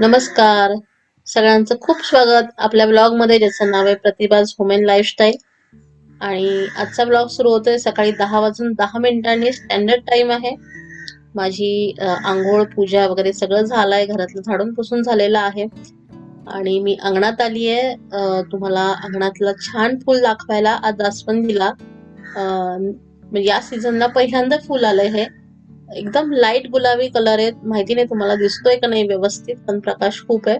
नमस्कार. सगळ्यांचं खूप स्वागत. आपल्या ब्लॉगमध्ये ज्याचं नाव आहे प्रतिभाज वुमेन लाईफस्टाईल आणि आजचा ब्लॉग सुरू होतोय सकाळी दहा वाजून दहा मिनिटांनी स्टँडर्ड टाइम आहे. माझी आंघोळ पूजा वगैरे सगळं झालंय. घरातलं झाडून पुसून झालेलं आहे. आणि मी अंगणात आली आहे. तुम्हाला अंगणातलं छान फुल दाखवायला आज जास्वंदीला म्हणजे या सीझनला पहिल्यांदा फुल आलंय हे. एकदम लाइट गुलाबी कलर आहे माहिती नाही तुम्हाला दिसतोय का नाही? व्यवस्थित पण प्रकाश खूप आहे.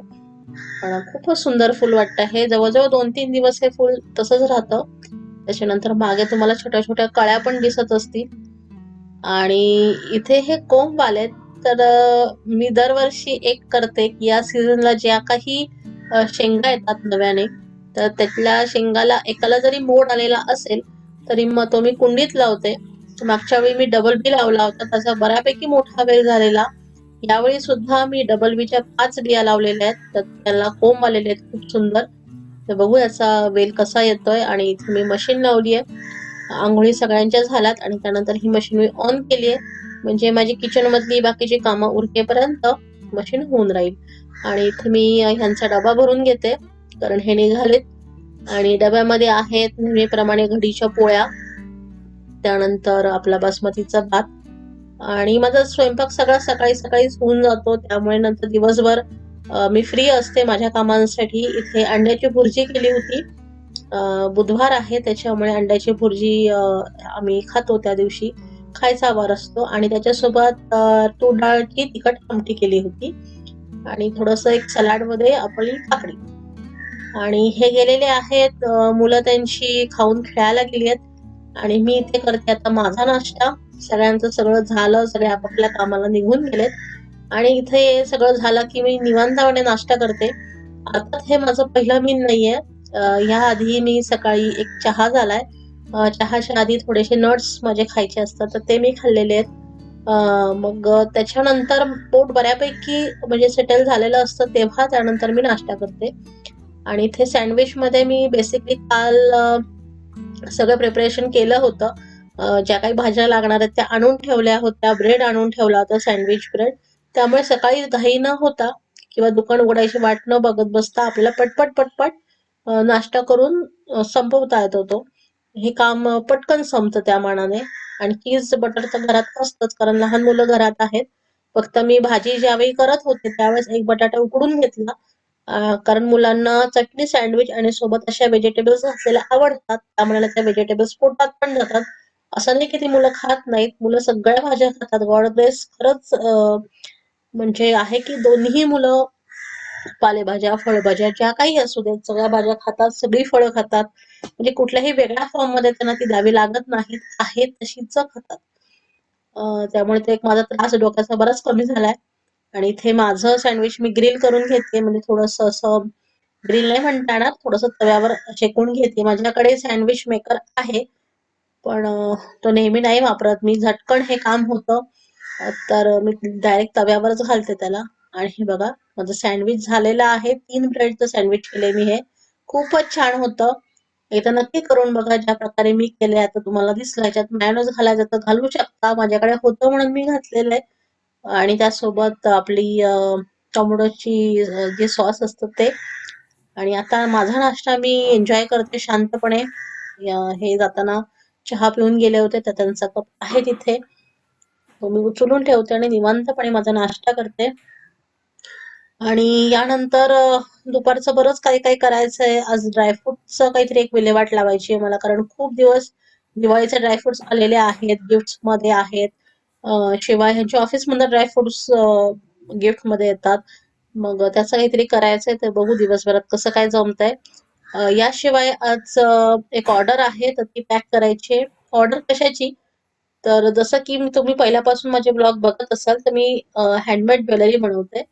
पण खूपच सुंदर फुल वाटतं. हे जवळजवळ दोन तीन दिवस हे फुल तसंच राहतं. त्याच्यानंतर मागे तुम्हाला छोट्या छोट्या कळ्या पण दिसत असतील. आणि इथे हे कोंब आलेत. तर मी दरवर्षी एक करते की या सीझनला ज्या काही शेंगा येतात नव्याने तर त्यातल्या शेंगाला एकाला जरी मोड आलेला असेल तरी मग तो मी कुंडीत लावते. मागच्या वेळी मी डबल बी लावला होता. त्याचा बऱ्यापैकी मोठा वेल झालेला. यावेळी सुद्धा मी डबल बीच्या पाच बिया लावलेल्या आहेत. तर त्याला कोंब आलेले आहेत. खूप सुंदर. तर बघू याचा वेल कसा येतोय. आणि इथे मी मशीन लावली आहे. आंघोळी सगळ्यांच्या झाल्यात. आणि त्यानंतर ही मशीन मी ऑन केली आहे. म्हणजे माझी किचन मधली बाकीची कामं उरकेपर्यंत मशीन होऊन राहील. आणि इथे मी ह्यांचा डबा भरून घेते. कारण हे निघालेत. आणि डब्यामध्ये आहेत नेहमीप्रमाणे घडीच्या पोळ्या. त्यानंतर आपला बासमतीचा भात. आणि माझा स्वयंपाक सगळा सकाळी सकाळीच होऊन जातो. त्यामुळे नंतर दिवसभर मी फ्री असते माझ्या कामांसाठी. इथे अंड्याची भुर्जी केली होती. बुधवार आहे त्याच्यामुळे अंड्याची भुर्जी आम्ही खातो त्या दिवशी. खायचा वार असतो. आणि त्याच्यासोबत तूर डाळची तिखट आमटी केली होती. आणि थोडस एक सलाडमध्ये आपली काकडी आणि हे गेलेले आहेत मुलं त्यांची खाऊन खेळायला गेली आहेत. आणि मी इथे करते आता माझा नाश्ता. सगळ्यांचं सगळं झालं सगळे आपापल्या कामाला निघून गेलेत. आणि इथे सगळं झालं की मी निवांतपणे नाश्ता करते. अर्थात हे माझं पहिलं मीन नाहीये. ह्या या आधी मी सकाळी एक चहा झालाय. चहाच्या आधी थोडेसे नट्स माझे खायचे असतात तर ते मी खाल्लेले आहेत. मग त्याच्यानंतर पोट बऱ्यापैकी म्हणजे सेटल झालेलं असतं तेव्हा त्यानंतर मी नाश्ता करते. आणि इथे सँडविच मध्ये मी बेसिकली काल सगळं प्रिपरेशन केलं होतं. ज्या काही भाज्या लागणार आहेत त्या आणून ठेवल्या होत्या. ब्रेड आणून ठेवला होता सँडविच ब्रेड त्यामुळे सकाळी घाई न होता किंवा दुकान उघडायची वाट न बघत बसता आपल्याला पटपट पटपट नाश्ता करून संपवता येत होतो. हे काम पटकन संपतं त्या मानाने. आणि चीज बटर तर घरात असतंच कारण लहान मुलं घरात आहेत. फक्त मी भाजी ज्यावेळी करत होते त्यावेळेस एक बटाटा उकडून घेतला. कारण मुलांना चटणी सँडविच आणि सोबत अशा व्हेजिटेबल्स असलेल्या आवडतात. त्यामुळे त्या व्हेजिटेबल्स पोटात पण जातात. असं नाही की ती मुलं खात नाहीत. मुलं सगळ्या भाज्या खातात. God bless. खरंच म्हणजे आहे की दोन्ही मुलं पालेभाज्या फळभाज्या ज्या काही असू देत सगळ्या भाज्या खातात सगळी फळं खातात. म्हणजे कुठल्याही वेगळ्या फॉर्ममध्ये त्यांना ती द्यावी लागत नाहीत. आहेत तशीच खातात. त्यामुळे ते एक माझा त्रास डोक्याचा बराच कमी झालाय. आणि इथे माझं सँडविच मी ग्रिल करून घेते. म्हणजे थोडस असं ग्रिल नाही म्हणता येणार थोडस तव्यावर शेकून घेते. माझ्याकडे सँडविच मेकर आहे पण तो नेहमी नाही वापरत. मी झटकन हे काम होतं तर मी डायरेक्ट तव्यावरच घालते त्याला. आणि हे बघा माझं सँडविच झालेलं आहे. तीन ब्रेडचं सँडविच केले मी हे. खूपच छान होतं. एकदा नक्की करून बघा ज्या प्रकारे मी केलंय आता तुम्हाला दिसलं याच्यात मॅनोज घालायचं तर घालू शकता. माझ्याकडे होतं म्हणून मी घातलेलं आहे. आणि त्यासोबत आपली टोमॅटोची जे सॉस असतं ते. आणि आता माझा नाश्ता मी एन्जॉय करते शांतपणे. हे जाताना चहा पिऊन गेले होते तर त्यांचा कप आहे तिथे. तो मी उचलून ठेवते आणि निवांतपणे माझा नाश्ता करते. आणि यानंतर दुपारचं बरंच काही काही करायचं आहे आज ड्रायफ्रुटचं काहीतरी एक विल्हेवाट लावायची आहे मला कारण खूप दिवस दिवाळीचे ड्रायफ्रुट्स आलेले आहेत गिफ्टमध्ये आहेत. शिवाय ह्यांच्या ऑफिस मधून ड्रायफ्रुट्स गिफ्टमध्ये येतात. मग त्याचं काहीतरी करायचंय तर बघू दिवसभरात कसं काय जमतंय. याशिवाय आज एक ऑर्डर आहे तर ती पॅक करायची. ऑर्डर कशाची? तर जसं की तुम्ही पहिल्यापासून माझे ब्लॉग बघत असाल तर मी हँडमेड ज्वेलरी बनवते.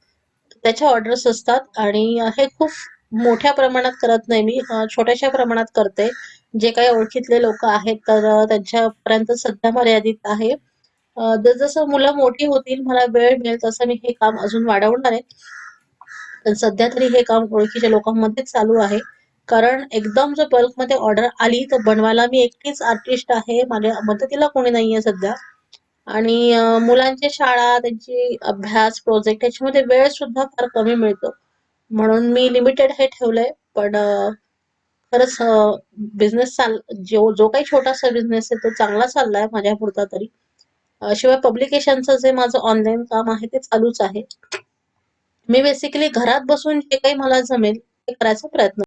त्याच्या ऑर्डर्स असतात आणि हे खूप मोठ्या प्रमाणात करत नाही मी छोट्याशा प्रमाणात करते. जे काही ओळखीतले लोक आहेत तर त्यांच्यापर्यंत सध्या मर्यादित आहे. जसं मुलं मोठी होतील मला वेळ मिळेल तसं मी हे काम अजून वाढवणार आहे पण सध्या तरी हे काम ओळखीच्या लोकांमध्येच चालू आहे कारण एकदम जर बल्कमध्ये ऑर्डर आली तर बनवायला मी एकटीच आर्टिस्ट आहे माझ्या मदतीला कोणी नाहीये सध्या आणि मुलांची शाळा, त्यांची अभ्यास, प्रोजेक्ट याच्यामध्ये वेळ सुद्धा फार कमी मिळतो. म्हणून मी लिमिटेड हे ठेवलंय. पण खरंच बिझनेस चाल जो जो काही छोटासा बिझनेस आहे तो चांगला चाललाय माझ्या पुरता तरी. शिवाय पब्लिकेशनचं जे माझं ऑनलाईन काम आहे ते चालूच आहे. मी बेसिकली घरात बसून जे काही मला जमेल ते करायचा प्रयत्न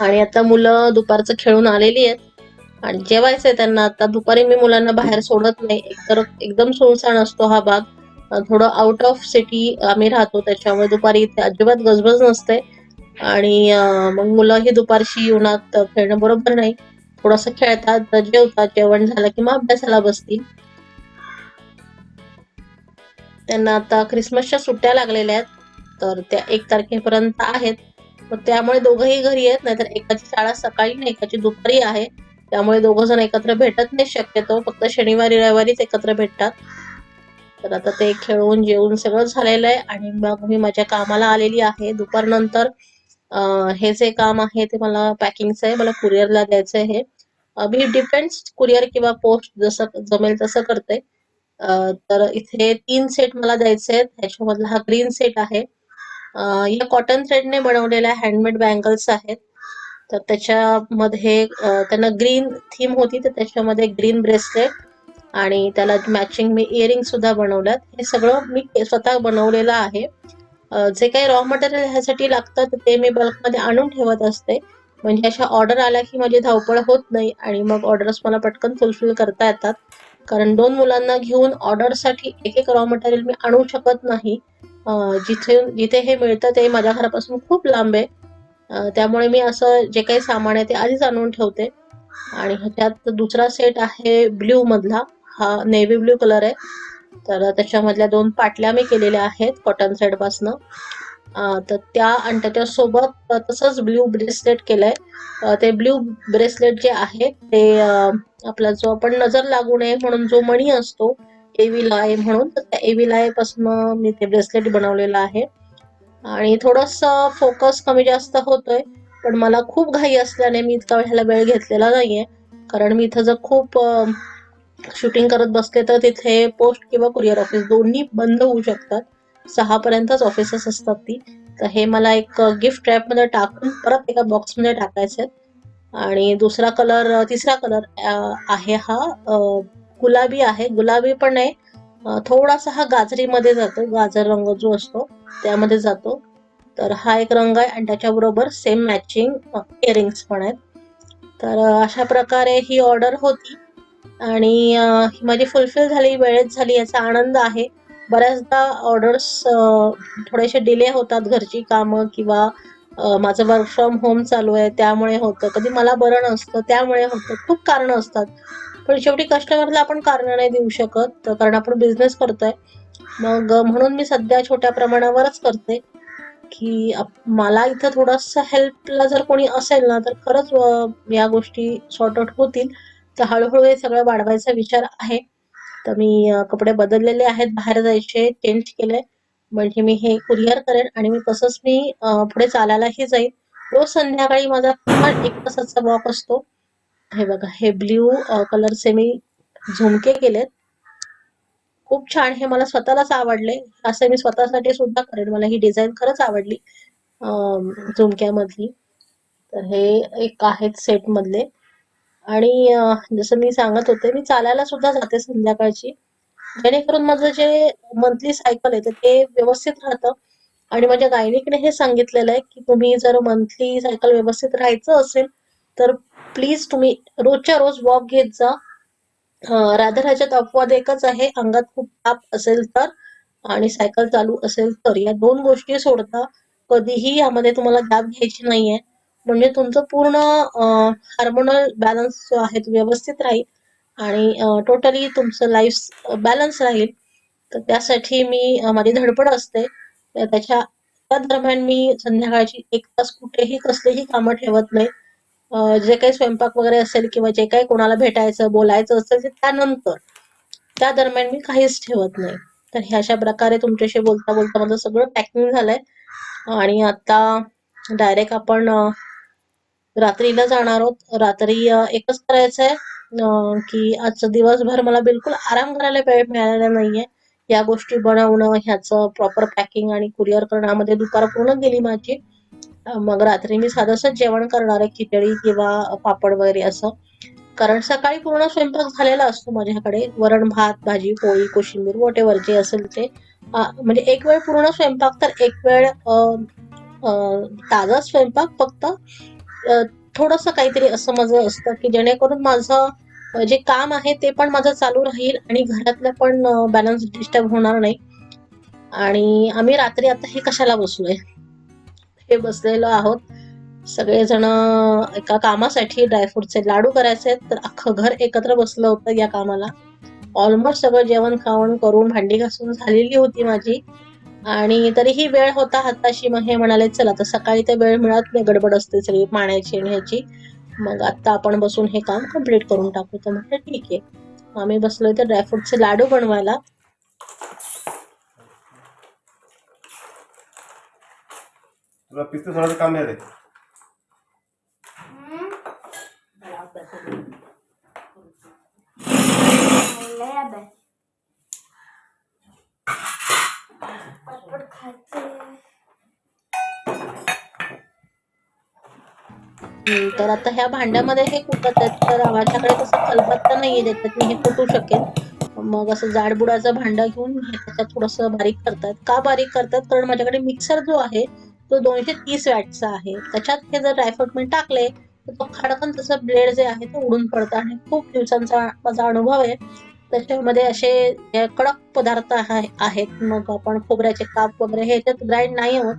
आणि आता मुलं दुपारचं खेळून आलेली आहेत. आणि जेवायचंय त्यांना. आता दुपारी मी मुलांना बाहेर सोडत नाही. एकतर एकदम सुनसान असतो हा भाग. थोडं आउट ऑफ सिटी आम्ही राहतो त्याच्यामुळे दुपारी इथे अजिबात गजबज नसते. आणि मग मुलं ही दुपारशी उन्हात खेळणं बरोबर नाही. थोडंसं खेळतात जेवतात जेवण झालं की मग अभ्यासाला बसतील. त्यांना आता ख्रिसमसच्या सुट्ट्या लागलेल्या आहेत. तर त्या एक तारखेपर्यंत आहेत. मग त्यामुळे दोघंही घरी आहेत नाहीतर एकाची शाळा सकाळी नाही एकाची दुपारी आहे. त्यामुळे दोघ जण एकत्र भेटत नाही शक्यतो फक्त शनिवारी रविवारीच एकत्र भेटतात. तर आता ते खेळून जेवून सगळं झालेलं आहे आणि मग मी माझ्या कामाला आलेली आहे. दुपारनंतर हे जे काम आहे ते मला पॅकिंगचं आहे मला कुरिअरला द्यायचं आहे. मी डिपेंड्स कुरिअर किंवा पोस्ट जसं जमेल तसं करते. तर इथे तीन सेट मला द्यायचे आहेत. ह्याच्यामधला हा ग्रीन सेट आहे. या कॉटन थ्रेडने बनवलेल्या हँडमेड बँगल्स आहेत. तर त्याच्यामध्ये त्यांना ग्रीन थीम होती तर त्याच्यामध्ये ग्रीन ब्रेसलेट आणि त्याला मॅचिंग मी इयरिंग सुद्धा बनवल्यात. हे सगळं मी स्वतः बनवलेलं आहे. जे काही रॉ मटेरियल ह्यासाठी लागतं तर ते मी बल्कमध्ये आणून ठेवत असते. म्हणजे अशा ऑर्डर आल्या की माझी धावपळ होत नाही आणि मग ऑर्डर्स मला पटकन फुलफिल करता येतात. कारण दोन मुलांना घेऊन ऑर्डरसाठी एक एक रॉ मटेरियल मी आणू शकत नाही. जिथे जिथे हे मिळतं ते माझ्या घरापासून खूप लांब आहे. त्यामुळे मी असं जे काही सामान आहे ते आधीच आणून ठेवते. आणि ह्याच्यात दुसरा सेट आहे ब्ल्यू मधला. हा नेव्ही ब्ल्यू कलर आहे. तर त्याच्यामधल्या दोन पाटल्या मी केलेल्या आहेत कॉटन सेट तर त्या आणि त्याच्यासोबत तसंच ब्ल्यू ब्रेसलेट केलंय. ते ब्ल्यू ब्रेसलेट जे आहे ते आपला जो आपण नजर लागू नये म्हणून जो मणी असतो एविल आहे म्हणून. तर त्या एविल आयपासून मी ते ब्रेसलेट बनवलेलं आहे. आणि थोडस फोकस कमी जास्त होतोय पण मला खूप घाई असल्याने मी इतका वेळेला वेळ घेतलेला नाहीये. कारण मी इथं जर खूप शूटिंग करत बसले तर तिथे पोस्ट किंवा कुरिअर ऑफिस दोन्ही बंद होऊ शकतात. सहा पर्यंतच ऑफिसेस असतात ती. तर हे मला एक गिफ्ट रॅपमध्ये टाकून परत एका बॉक्समध्ये टाकायचे आणि दुसरा कलर तिसरा कलर आहे हा गुलाबी आहे. गुलाबी पण आहे. थोडासा हा गाजरीमध्ये जातो. गाजर रंग जो असतो त्यामध्ये जातो. तर हा एक रंग आहे आणि त्याच्याबरोबर सेम मॅचिंग इयरिंग्स पण आहेत. तर अशा प्रकारे ही ऑर्डर होती. आणि ही माझी फुलफिल झाली वेळेत झाली याचा आनंद आहे. बऱ्याचदा ऑर्डर्स थोडेसे डिले होतात घरची कामं किंवा माझं वर्क फ्रॉम होम चालू आहे त्यामुळे होतं. कधी मला बरं नसतं त्यामुळे होतं. खूप कारणं असतात. पण शेवटी कस्टमरला आपण कारण नाही देऊ शकत. कारण आपण बिझनेस करतोय. मग म्हणून मी सध्या छोट्या प्रमाणावरच करते. की मला इथं थोडंसं हेल्पला जर कोणी असेल ना तर खरंच या गोष्टी सॉर्ट आउट होतील. तर हळूहळू हे सगळं वाढवायचा विचार आहे. तर मी कपडे बदललेले आहेत बाहेर जायचे चेंज केले. म्हणजे मी हे कुरिअर करेन आणि मी तसंच मी पुढे चालायलाही जाईल रोज संध्याकाळी माझा किमान एक तासाचा वॉक असतो. हे बघा हे ब्ल्यू कलरचे मी झुमके केलेत. खूप छान हे मला स्वतःलाच आवडले. असे मी स्वतःसाठी सुद्धा करेन. मला ही डिझाईन खरंच आवडली झुमक्यामधली. तर हे एक आहेत सेट मधले. आणि जसं मी सांगत होते मी चालायला सुद्धा जाते संध्याकाळची. जेणेकरून माझं जे मंथली सायकल आहे तर ते व्यवस्थित राहतं. आणि माझ्या गायनिकने हे सांगितलेलं आहे की तुम्ही जर मंथली सायकल व्यवस्थित राहायचं असेल तर प्लीज तुम्ही रोजच्या रोज वॉक घेत जा. राधाराजात राधर ह्याच्यात अपवाद एकच आहे अंगात खूप ताप असेल तर आणि सायकल चालू असेल तर. या दोन गोष्टी सोडता कधीही यामध्ये तुम्हाला दाब घ्यायची नाहीये. म्हणजे तुमचं पूर्ण हार्मोनल बॅलन्स जो आहे तो व्यवस्थित राहील आणि टोटली तुमचं लाईफ बॅलन्स राहील. तर त्यासाठी मी माझी धडपड असते. तर त्याच्या त्या दरम्यान मी संध्याकाळची एक तास कुठेही कसलेही कामं ठेवत नाही. जे काही स्वयंपाक वगैरे असेल किंवा जे काही कोणाला भेटायचं बोलायचं असेल ते त्यानंतर त्या दरम्यान मी काहीच ठेवत नाही. तर ह्या अशा प्रकारे तुमच्याशी बोलता बोलता माझं सगळं पॅकिंग झालंय. आणि आता डायरेक्ट आपण रात्रीला जाणार आहोत. रात्री एकच करायचंय की आजचं दिवसभर मला बिलकुल आराम करायला वेळ मिळालेला नाहीये. या गोष्टी बनवणं ह्याचं प्रॉपर पॅकिंग आणि कुरिअर करण्यामध्ये दुपार पूर्ण गेली माझी. मग रात्री मी साधसं जेवण करणार आहे खिचडी किंवा पापड वगैरे असं. कारण सकाळी पूर्ण स्वयंपाक झालेला असतो माझ्याकडे. वरण भात भाजी पोळी कोशिंबीर वॉटेवर जे असेल ते. म्हणजे एक वेळ पूर्ण स्वयंपाक तर एक वेळ ताजा स्वयंपाक फक्त थोडस काहीतरी असं माझं असतं की जेणेकरून माझं जे काम आहे ते पण माझं चालू राहील आणि घरातलं पण बॅलन्स डिस्टर्ब होणार नाही. आणि आम्ही रात्री आता हे कशाला बसलोय? बसलेलो आहोत. सगळेजण एका कामासाठी ड्रायफ्रूटचे लाडू करायचे तर अख्खं घर एकत्र बसलं होतं या कामाला. ऑलमोस्ट सगळं जेवण खावण करून भांडी घासून झालेली होती माझी. आणि तरीही वेळ होता हाताशी. मग हे म्हणाले चला तर सकाळी ते वेळ मिळत नाही. गडबड असते सगळी पाण्याची आणि ह्याची. मग आता आपण बसून हे काम कंप्लीट करून टाकू. तर म्हटलं ठीक आहे. आम्ही बसलो तर ड्रायफ्रूटचे लाडू बनवायला. तुला पिस्ते सोडायचं काम नाही रे. तर आता ह्या भांड्यामध्ये हे कुटत आहेत? तर माझ्याकडे तसं खलबत्ता नाहीये ज्याच्यात मी हे कुटू शकेन मग असं जाडबुडाचं भांडं घेऊन त्याच्यात थोडस बारीक करतात का बारीक करतात कारण माझ्याकडे मिक्सर जो आहे तो दोनशे तीस वॅटचा आहे. त्याच्यात हे जर ड्रायफ्रूट मी टाकले तर तो खडकन तसं ब्लेड जे आहे ते उडून पडतं. आणि खूप दिवसांचा माझा अनुभव आहे. त्याच्यामध्ये असे कडक पदार्थ आहेत. मग आपण खोबऱ्याचे काप वगैरे हे याच्यात ग्राइंड नाही होत.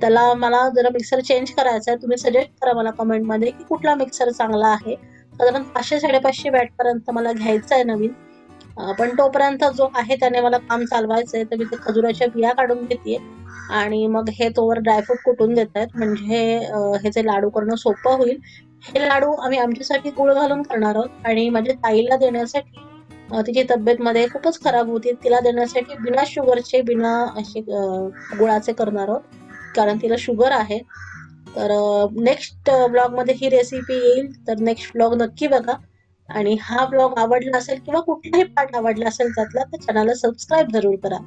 त्याला मला जरा मिक्सर चेंज करायचा आहे. तुम्ही सजेस्ट करा मला कमेंटमध्ये की कुठला मिक्सर चांगला आहे. साधारण पाचशे साडेपाचशे वॅट पर्यंत मला घ्यायचा आहे नवीन. पण तोपर्यंत जो आहे त्याने मला काम चालवायचं आहे तर मी ते खजुराच्या बिया काढून घेते आणि मग हे तोवर ड्रायफ्रूट कुटून देत आहेत म्हणजे हे जे लाडू करणं सोपं होईल. हे लाडू आम्ही आमच्यासाठी गुळ घालून करणार आहोत. आणि माझ्या ताईला देण्यासाठी तिची तब्येत मध्ये खूपच खराब होती. तिला देण्यासाठी बिना शुगरचे बिना असे गुळाचे करणार आहोत. कारण तिला शुगर आहे. तर नेक्स्ट ब्लॉगमध्ये ही रेसिपी येईल. तर नेक्स्ट ब्लॉग नक्की बघा. आणि हा ब्लॉग आवडला असेल किंवा कुठलाही पार्ट आवडला असेल त्यातला तर चॅनलला सबस्क्राईब जरूर करा.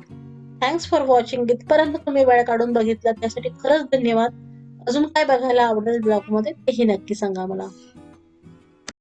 थँक्स फॉर वॉचिंग इथपर्यंत तुम्ही वेळ काढून बघितला त्यासाठी खरंच धन्यवाद. अजून काय बघायला आवडेल ब्लॉगमध्ये तेही नक्की सांगा मला.